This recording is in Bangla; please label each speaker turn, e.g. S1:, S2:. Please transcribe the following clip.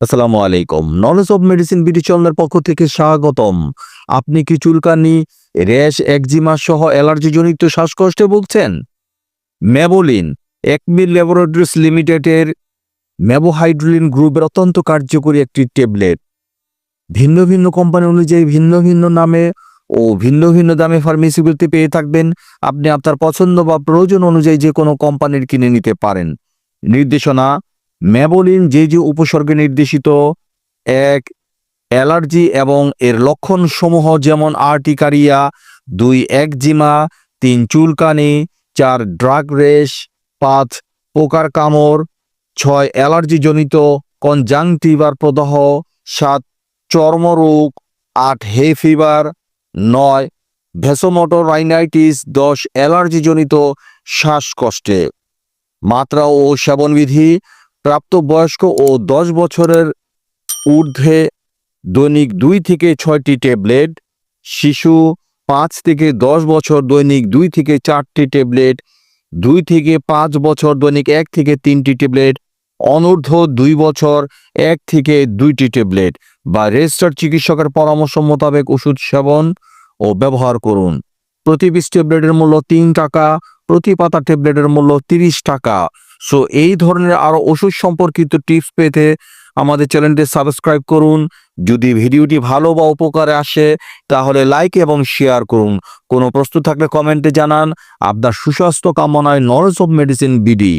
S1: আসসালামু আলাইকুম। নলেজ অফ মেডিসিন চ্যানেলের পক্ষ থেকে স্বাগতম। আপনি কি চুলকানি, র্যাশ, একজিমা সহ অ্যালার্জি জনিত শ্বাসকষ্টে ভুগছেন? ম্যাবোলিন একমিল ল্যাবরেটরিজ লিমিটেডের ম্যাবোহাইড্রোলিন গ্রুপের অত্যন্ত কার্যকরী একটি ট্যাবলেট। ভিন্ন ভিন্ন কোম্পানি অনুযায়ী ভিন্ন ভিন্ন নামে ও ভিন্ন ভিন্ন দামে ফার্মেসিগুলিতে পেয়ে থাকবেন। আপনি আপনার পছন্দ বা প্রয়োজন অনুযায়ী যে কোনো কোম্পানির কিনে নিতে পারেন। নির্দেশনা ম্যাবোলিন যে যে উপসর্গে নির্দেশিত, এক, অ্যালার্জি এবং এর লক্ষণসমূহ যেমন আর্টিকারিয়া, দুই, একজিমা, তিন, চুলকানি, চার, ড্রাগ রেশ, পাঁচ, পোকার কামড়, ছয়, অ্যালার্জিজনিত কনজাংটিভার প্রদাহ, সাত, চর্মরোগ, আট হে ফিভার নয় ভেসোমোটর রাইনাইটিস দশ, অ্যালার্জিজনিত শ্বাসকষ্টে। মাত্রা ও সেবনবিধি, প্রাপ্তবয়স্ক ও দশ বছরের ঊর্ধ্বে দৈনিক দুই থেকে ছয়টি ট্যাবলেট, শিশু পাঁচ থেকে দশ বছর দৈনিক দুই থেকে চারটি ট্যাবলেট, দুই থেকে পাঁচ বছর দৈনিক এক থেকে তিনটি ট্যাবলেট, অনূর্ধ্ব দুই বছর এক থেকে দুইটি ট্যাবলেট। বা রেজিস্টার্ড চিকিৎসকের পরামর্শ মোতাবেক ওষুধ সেবন ও ব্যবহার করুন। প্রতি পিস ট্যাবলেটের মূল্য তিন টাকা, প্রতি পাতা ট্যাবলেটের মূল্য তিরিশ টাকা। সো এই ধরনের আরও ওষুধ সম্পর্কিত টিপস পেতে আমাদের চ্যানেলটি সাবস্ক্রাইব করুন। যদি ভিডিওটি ভালো বা উপকারে আসে, তাহলে লাইক এবং শেয়ার করুন। কোনো প্রশ্ন থাকলে কমেন্টে জানান। আপনার সুস্বাস্থ্য কামনায় নলেজ অফ মেডিসিন বিডি।